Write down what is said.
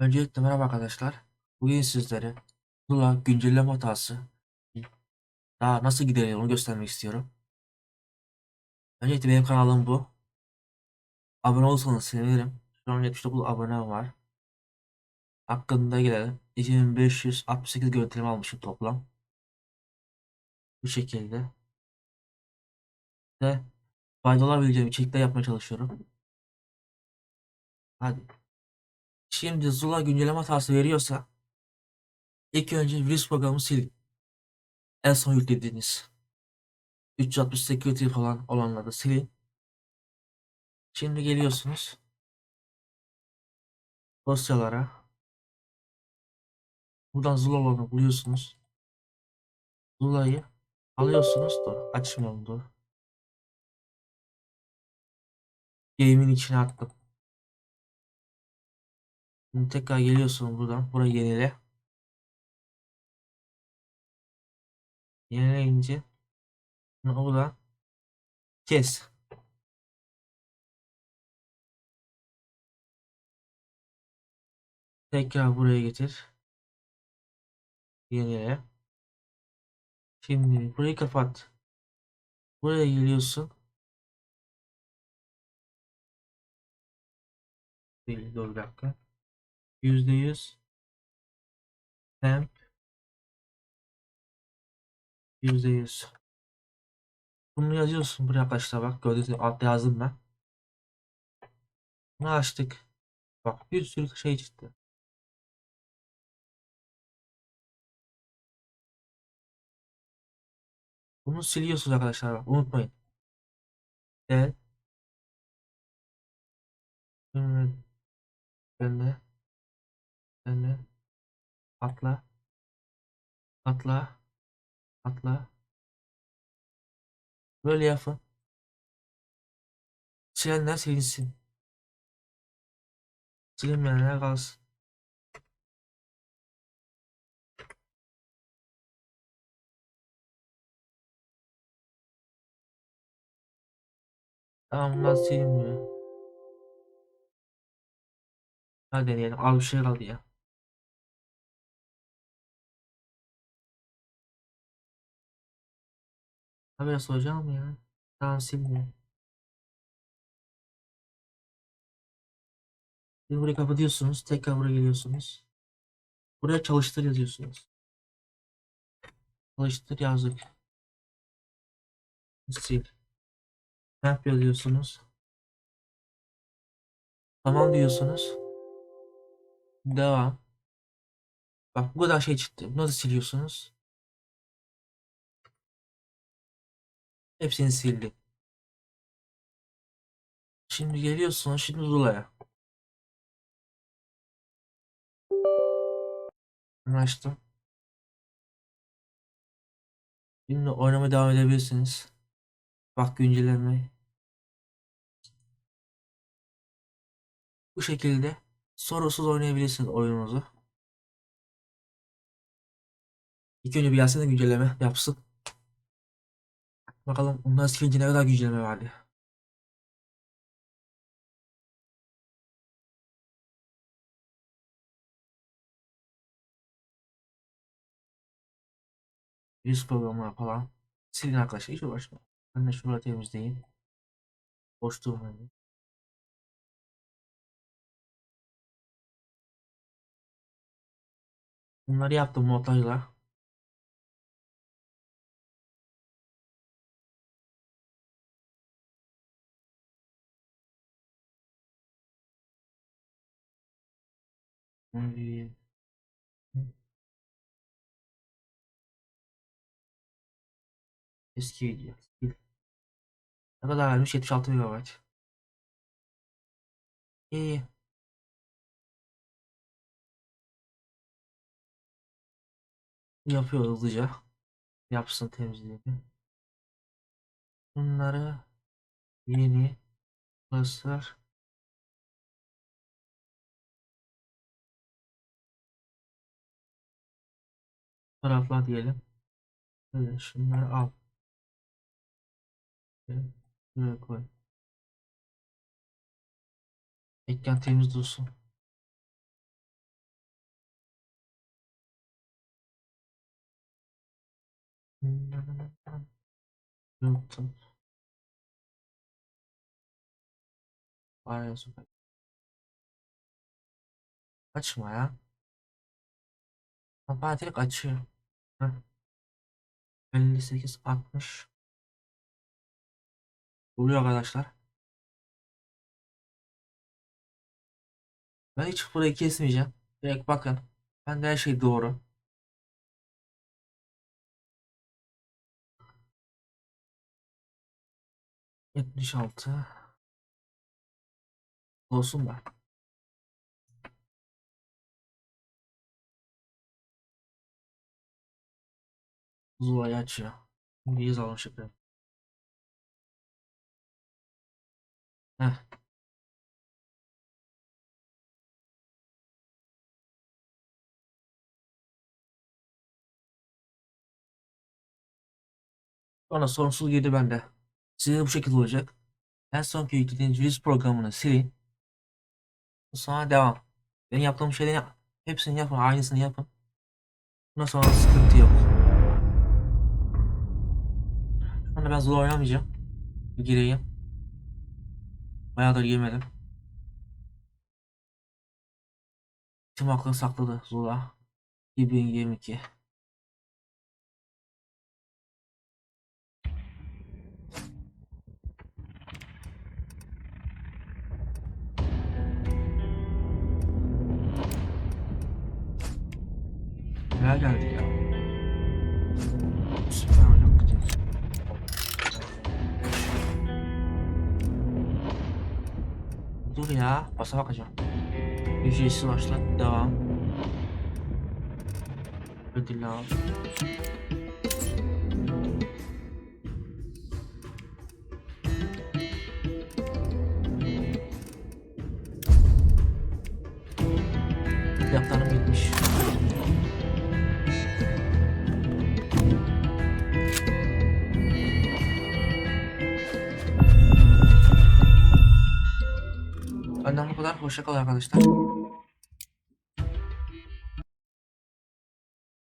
Öncelikle merhaba arkadaşlar. Bugün sizlere Zula güncelleme hatası daha nasıl giderilir onu göstermek istiyorum. Öncelikle benim kanalım bu. Abone olursanız sevinirim. Şu an 79 abonem var. Hakkında gelelim. 2568 görüntüleme almışım toplam. Bu şekilde. Ve faydalı olabileceğim içerikler yapmaya çalışıyorum. Hadi. Şimdi Zula güncelleme hatası veriyorsa ilk önce virüs programı silin. En son yüklediğiniz 360 security falan olanları silin. Şimdi geliyorsunuz dosyalara. Buradan Zula'larını buluyorsunuz. Zula'yı alıyorsunuz. Dur açmayalım dur. Game'in içine attım. Şimdi tekrar geliyorsun buradan. Burayı yenile. Yenileyince buradan kes. Tekrar buraya getir. Yenile. Şimdi burayı kapat. Buraya geliyorsun. Değil, dur bir dakika. Yüzde yüz. Temp. Yüzde yüz. Bunu yazıyorsun buraya arkadaşlar bak gördüğünüz gibi altta yazdım ben. Bunu açtık. Bak bir sürü şey çıktı. Bunu siliyorsunuz arkadaşlar bak unutmayın. Evet. Ben de de atla atla atla böyle yapın. Silenler silinsin. Silinmeyenler kalsın. Tamam bunlar silinmiyor. Hadi deneyelim. Al bir şey kaldı ya. Haberi soracağım ya. Tamam silmiyor. Şimdi burayı kapatıyorsunuz. Tekrar buraya geliyorsunuz. Buraya çalıştır yazıyorsunuz. Çalıştır yazdık. Sil. Temp yazıyorsunuz. Tamam diyorsunuz. Devam. Bak bu kadar şey çıktı. Nasıl siliyorsunuz? Hepsini sildi. Şimdi geliyorsunuz şimdi Zula'ya. Açtım. Şimdi oynamaya devam edebilirsiniz. Bak güncelleme. Bu şekilde sorusuz oynayabilirsiniz oyununuzu. İlk önce bir gelsene güncelleme yapsın. Bakalım ondan silince ne kadar güncelleme verdi. Virüs programı falan. Silin arkadaşlar hiç uğraşma. Ben de şurayı temizleyeyim. Boş durmayın. Bunları yaptım montajla. Şimdi eski video. Ne kadar vermiş? 76 MB. İyi. Yapıyor hızlıca. Yapsın temizliğini. Bunları yeni klaslar tarafla diyelim. Böyle şunları al. Şuraya koy. Ekran temiz dursun. Yoktum. Var ya Açma ya. Bak direkt açıyor. Heh. 58 60 Oluyor arkadaşlar. Ben hiç burayı kesmeyeceğim. Direkt bakın. Ben de her şey doğru. Yetmiş altı. Olsun da. Zula'yı açıyor. Şimdi yazalım şifre. Heh. Sonra sonsuz girdi bende. Size bu şekilde olacak. En sonki yüklediğiniz virüs programını silin. Sonra devam. Benim yaptığım şeyleri yap- hepsini yapın. Aynısını yapın. Bundan sonra sıkıntı yok. Şu anda ben Zula oynamayacağım. Bir gireyim. Bayağıdır girmedim. Tüm aklını sakladı Zula. 2022. Neler geldi ya? Dur ya, basa bakacağım. Ücretsiz başlat, devam. Ödül al. Benden bu kadar. Hoşça kalın arkadaşlar.